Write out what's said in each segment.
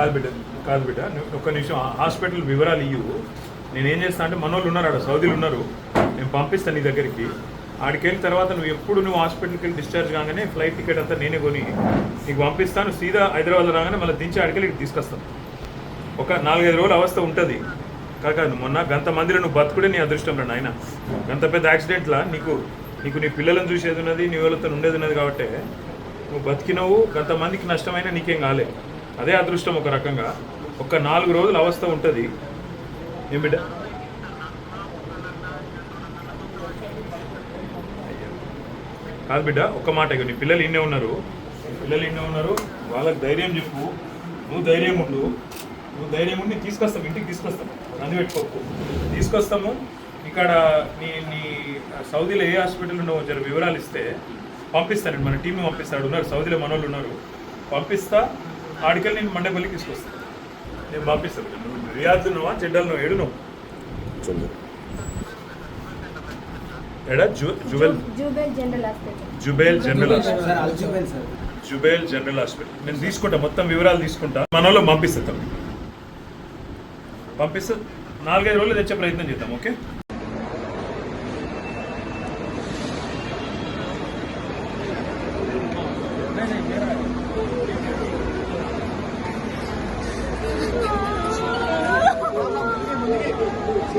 కాదు బిడ్డ కాదు బిడ్డ ఒక్క నిమిషం. హాస్పిటల్ వివరాలు ఇవ్వు నేను ఏం చేస్తా అంటే మనోళ్ళు ఉన్నారు ఆడ సౌదీలు ఉన్నారు. నేను పంపిస్తాను నీ దగ్గరికి. ఆడికి వెళ్ళిన తర్వాత నువ్వు ఎప్పుడు నువ్వు హాస్పిటల్కి వెళ్ళి డిశ్చార్జ్ కాగానే ఫ్లైట్ టికెట్ అంతా నేనే కొని నీకు పంపిస్తాను. సీదా హైదరాబాద్లో రాగానే మళ్ళీ దించి ఆడికి వెళ్ళి తీసుకొస్తాను ఒక నాలుగైదు రోజులు అవస్థ ఉంటుంది. కాక మొన్న గంత మందిలో నువ్వు బతుకుడే నీ అదృష్టం రా నాయన. గంత పెద్ద యాక్సిడెంట్లా? నీకు నీకు నీ పిల్లలను చూసేది ఉన్నది నీ వాళ్ళతో ఉండేది ఉన్నది కాబట్టి నువ్వు బతికినవు. గంత మందికి నష్టమైన నీకేం కాలేదు అదే అదృష్టం ఒక రకంగా. ఒక నాలుగు రోజుల అవస్థ ఉంటుంది. ఏం బిడ్డ? కాదు బిడ్డ ఒక్క మాట నీ పిల్లలు ఇన్నే ఉన్నారు. పిల్లలు ఇన్నే ఉన్నారు. వాళ్ళకి ధైర్యం చెప్పు. నువ్వు ధైర్యం ఉండు. నువ్వు ధైర్యం ఉండి తీసుకొస్తాం ఇంటికి తీసుకొస్తాం. నన్ను పెట్టుకోకు. తీసుకొస్తాము. ఇక్కడ నీ నీ సౌదీలో ఏ హాస్పిటల్ ఉన్నావో జర వివరాలు ఇస్తే పంపిస్తానండి మన టీం పంపిస్తాడు. ఉన్నారు సౌదీలో మనోళ్ళు ఉన్నారు. పంపిస్తా. ఆడికెళ్ళి నేను మండపల్లికి తీసుకొస్తాను నేను పంపిస్తాను నువ్వు రియాద్ నువ్వా చెడ్డలు నువ్వు ఏడు నువ్వు ఎడా? జు Jubail? Jubail general hospital. Jubail general hospital. Sir Al Jubail sir. Jubail general hospital. నేను తీసుకుంటా మొత్తం వివరాలు తీసుకుంటా. మన వాళ్ళు పంపిస్తా పంపిస్తా. నాలుగైదు రోజులు తెచ్చే ప్రయత్నం చేద్దాం ఓకే? 아니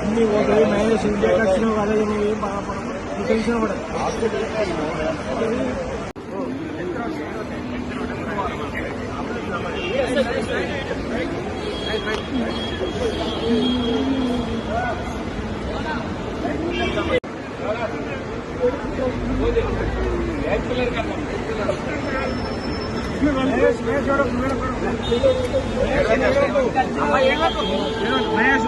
అన్ని పోతాయి మైనస్ ఇండియా వచ్చినావు కదా నువ్వు ఏం బాధపడవు తెలిసిన కూడా మేడం మేడం